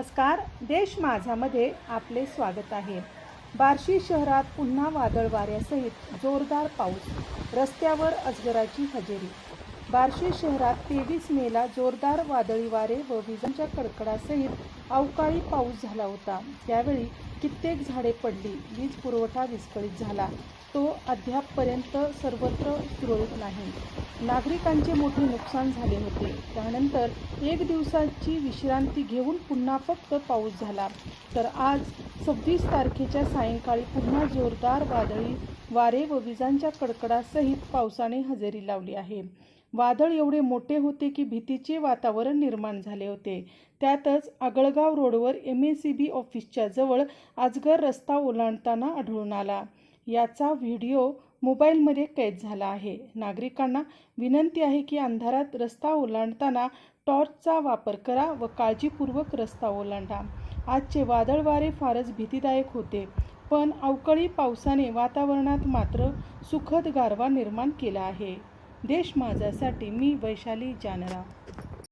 नमस्कार देश माझामध्ये आपले स्वागत आहे. बार्शी शहरात पुन्हा वादळ वाऱ्यासहित जोरदार पाऊस रस्त्यावर अजगराची हजेरी बार्शी शहरात तेवीस मेला जोरदार वादळी वारे व विजांच्या कडकडासहित अवकाळी पाऊस झाला होता. त्यावेळी कित्येक झाडे पडली. वीज पुरवठा विस्कळीत झाला. तो अद्यापपर्यंत सर्वत्र सुरळीत नाही. नागरिकांचे मोठे नुकसान झाले होते. त्यानंतर एक दिवसाची विश्रांती घेऊन पुन्हा फक्त पाऊस झाला. तर आज सव्वीस तारखेच्या सायंकाळी पुन्हा जोरदार वादळी वारे व विजांच्या कडकडासहित पावसाने हजेरी लावली आहे. वादळ एवढे मोठे होते की भीतीचे वातावरण निर्माण झाले होते. त्यातच आगळगाव रोडवर एम ए सी बी ऑफिसच्या जवळ आजगर रस्ता ओलांडताना आढळून आला. याचा व्हिडिओ मोबाईलमध्ये कैद झाला आहे. नागरिकांना विनंती आहे की अंधारात रस्ता ओलांडताना टॉर्चचा वापर करा व काळजीपूर्वक रस्ता ओलांडा. आजचे वादळ वारे फारच भीतीदायक होते. पण अवकाळी पावसाने वातावरणात मात्र सुखद गारवा निर्माण केला आहे. देश माझ्यासाठी मी वैशाली जानरा.